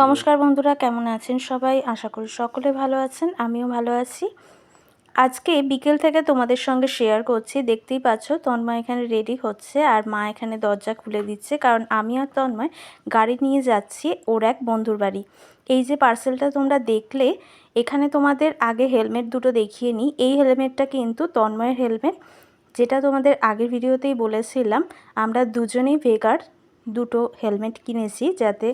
নমস্কার বন্ধুরা, কেমন আছেন সবাই? আশা করি সকলে ভালো আছেন, আমিও ভালো আছি। আজকে বিকেল থেকে তোমাদের সঙ্গে শেয়ার করছি। দেখতেই পাচ্ছ, তন্ময় এখানে রেডি হচ্ছে আর মা এখানে দরজা খুলে দিচ্ছে কারণ আমি আর তন্ময় গাড়ি নিয়ে যাচ্ছি ওর এক বন্ধুর বাড়ি। এই যে পার্সেলটা তোমরা দেখলে, এখানে তোমাদের আগে হেলমেট দুটো দেখিয়ে নিই। এই হেলমেটটা কিন্তু তন্ময়ের হেলমেট যেটা তোমাদের আগের ভিডিওতেই বলেছিলাম, আমরা দুজনেই ভেগার দুটো হেলমেট কিনেছি যাতে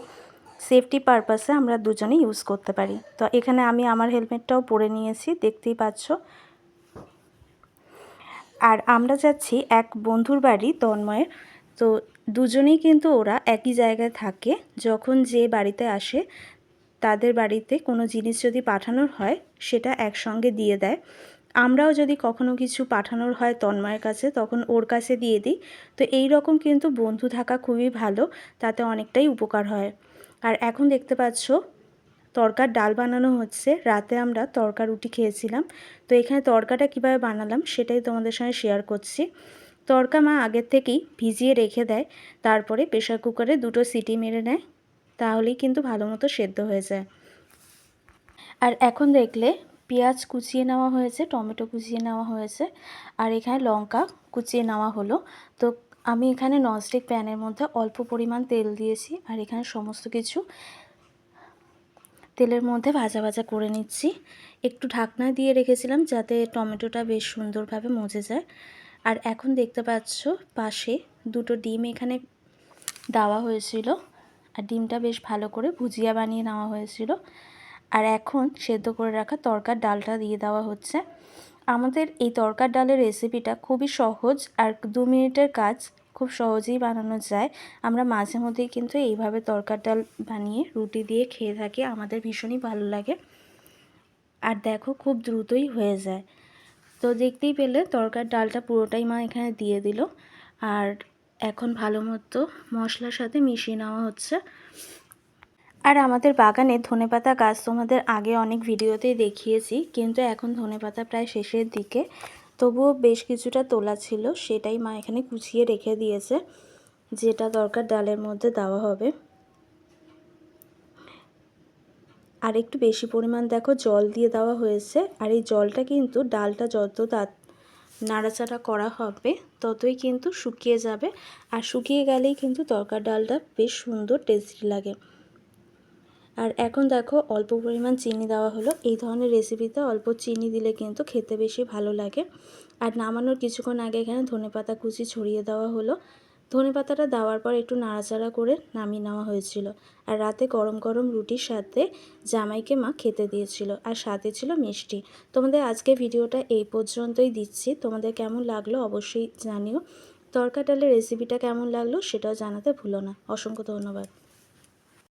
সেফটি পারপাসে আমরা দুজনে ইউজ করতে পারি। তো এখানে আমি আমার হেলমেটটাও পরে নিয়েছি, দেখতেই পাচ্ছ। আর আমরা যাচ্ছি এক বন্ধুর বাড়ি তন্ময়ের। তো দুজনেই কিন্তু ওরা একই জায়গায় থাকে। যখন যে বাড়িতে আসে, তাদের বাড়িতে কোনো জিনিস যদি পাঠানোর হয়, সেটা একসঙ্গে দিয়ে দেয়। আমরাও যদি কখনো কিছু পাঠানোর হয় তন্ময়ের কাছে, তখন ওর কাছে দিয়ে দিই। তো এই রকম কিন্তু বন্ধু থাকা খুবই ভালো, তাতে অনেকটাই উপকার হয়। আর এখন দেখতে পাচ্ছ, তরকার ডাল বানানো হচ্ছে। রাতে আমরা তরকা রুটি খেয়েছিলাম। তো এখানে তরকাটা কীভাবে বানালাম সেটাই তোমাদের সঙ্গে শেয়ার করছি। তরকা মা আগের থেকেই ভিজিয়ে রেখে দেয়, তারপরে প্রেশার কুকারে দুটো সিটি মেরে নেয়, তাহলেই কিন্তু ভালো মতো সেদ্ধ হয়ে যায়। আর এখন দেখলে পেঁয়াজ কুচিয়ে নেওয়া হয়েছে, টমেটো কুচিয়ে নেওয়া হয়েছে, আর এখানে লঙ্কা কুচিয়ে নেওয়া হলো। তো আমি এখানে ননস্টিক প্যানের মধ্যে অল্প পরিমাণ তেল দিয়েছি আর এখানে সমস্ত কিছু তেলের মধ্যে ভাজা ভাজা করে নিচ্ছি। একটু ঢাকনা দিয়ে রেখেছিলাম যাতে টমেটোটা বেশ সুন্দরভাবে মজে যায়। আর এখন দেখতে পাচ্ছ পাশে দুটো ডিম এখানে দেওয়া হয়েছিল আর ডিমটা বেশ ভালো করে ভুজিয়া বানিয়ে নেওয়া হয়েছিল। আর এখন সেদ্ধ করে রাখা তরকার ডালটা দিয়ে দেওয়া হচ্ছে। আমাদের এই তরকার ডালের রেসিপিটা খুবই সহজ আর দু মিনিটের কাজ। খুব সহজেই বানানো যায়। আমরা মাঝে মধ্যেই কিন্তু এইভাবে তরকার ডাল বানিয়ে রুটি দিয়ে খেয়ে থাকি। আমাদের ভীষণই ভালো লাগে। আর দেখো খুব দ্রুতই হয়ে যায়। তো দেখতেই পেলে তরকার ডালটা পুরোটাই মা এখানে দিয়ে দিল। আর এখন ভালো মতো মশলার সাথে মিশিয়ে নেওয়া হচ্ছে। আর আমাদের বাগানে ধনেপাতা গাছ তোমাদের আগে অনেক ভিডিওতেই দেখিয়েছি, কিন্তু এখন ধনেপাতা প্রায় শেষের দিকে। তবুও বেশ কিছুটা তোলা ছিল, সেটাই মা এখানে কুচিয়ে রেখে দিয়েছে। যেটা দরকার ডালের মধ্যে দেওয়া হবে। আর একটু বেশি পরিমাণ দেখো, জল দিয়ে দেওয়া হয়েছে। আর এই জলটা কিন্তু ডালটা যত তার নাড়াচাড়া করা হবে, ততই কিন্তু শুকিয়ে যাবে। আর শুকিয়ে গেলেই কিন্তু তরকার ডালটা বেশ সুন্দর, টেস্টি লাগে। আর এখন দেখো অল্প পরিমাণ চিনি দেওয়া হলো। এই ধরনের রেসিপিতে অল্প চিনি দিলে কিন্তু খেতে বেশি ভালো লাগে। আর নামানোর কিছুক্ষণ আগে এখানে ধনে পাতা কুচি ছড়িয়ে দেওয়া হলো। ধনে পাতাটা দেওয়ার পর একটু নাড়াচাড়া করে নামিয়ে নেওয়া হয়েছিল। আর রাতে গরম গরম রুটির সাথে জামাইকে মা খেতে দিয়েছিল আর সাথে ছিল মিষ্টি। তোমাদের আজকে ভিডিওটা এই পর্যন্তই দিচ্ছি। তোমাদের কেমন লাগল অবশ্যই জানিও। তরকা ডালের রেসিপিটা কেমন লাগল সেটাও জানাতে ভুলো না। অসংখ্য ধন্যবাদ।